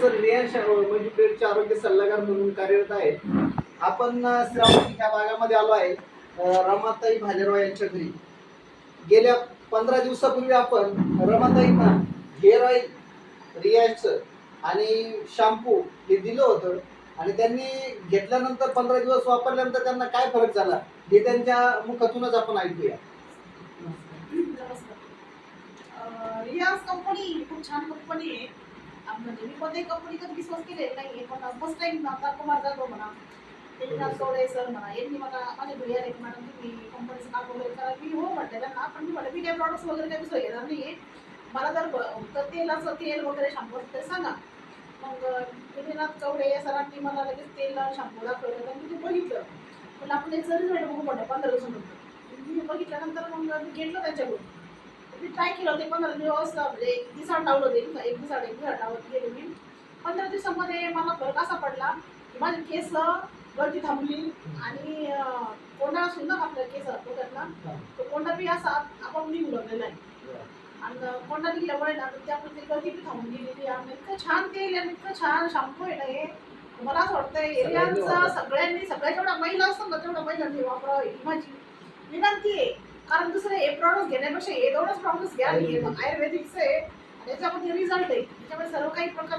Sir म्हणजे पेडचे आरोग्य सल्लागार म्हणून कार्यरत आहेत. आपण अ, श्रावणी ह्या भागामध्ये आलो आहे. रमाताई भालेराव यांच्या घरी. गेल्या पंधरा दिवसापूर्वी आपण रमाताईंना हेअर ऑइल रियाजचं आणि शॅम्पू हे दिलं होतं. आणि त्यांनी घेतल्यानंतर पंधरा दिवस वापरल्यानंतर त्यांना काय फरक झाला हे त्यांच्या मुखातूनच आपण ऐकूया. रियाज कंपनी खूप छान कंपनी आहे. म्हणजे मी कोणत्याही कंपनी कधी विश्वास केलेला नाही पण फर्स्ट टाइम आता कुमार जाधव म्हणा एकनाथ चौडे सर म्हणा यांनी मला माझ्या घरी आले मॅडम तुम्ही कंपनीचं काम वगैरे करा. मी हो म्हटलं त्यांना पण मी म्हटलं मी काही प्रॉडक्ट्स वगैरे काही विश्वास घेणार नाही मला जर ब- तर तेलाचं तेल वगैरे शॅम्पू ते सांगा. मग एकनाथ चौडे सरांनी मला लगेच तेल शॅम्पू दाखवलं. तर मी ते बघितलं. पण आपण एक जरी झालं बघू म्हटलं पंधरा दिवसानंतर. मी बघितल्यानंतर मग घेतलं त्यांच्याकडून. मी ट्राय केलं होते पंधरा दिवस म्हणजे एक दिवसाड लावलं होते एक दिवसाड एक दिवसाड लावत गेले मी. पंधरा दिवसामध्ये मला फरक असा पडला की माझे केस गळती थांबली आणि कोंडा सुद्धा आपल्या केस ना तो कोंडा बी असा आपण निघून लागलेला आहे. आणि कोंडा निघल्यामुळे ना ते आपण ते गळती बी थांबून गेलेली आणि इतकं छान तेल आणि इतकं छान शॅम्पू आहे ना हे. मला असं वाटतं एरियांचा सगळ्यांनी सगळ्या जेवढ्या महिला असतात ना तेवढ्या महिलांनी वापरावं ही माझी विनंती आहे. कारण दुसरं हे प्रॉडक्ट घेण्यापेक्षा हे दोनच प्रॉडक्ट घ्या आणि हे आयुर्वेदिकचं आहे. याच्यामध्ये रिझल्ट आहे. त्याच्यामुळे सर्व काही प्रकार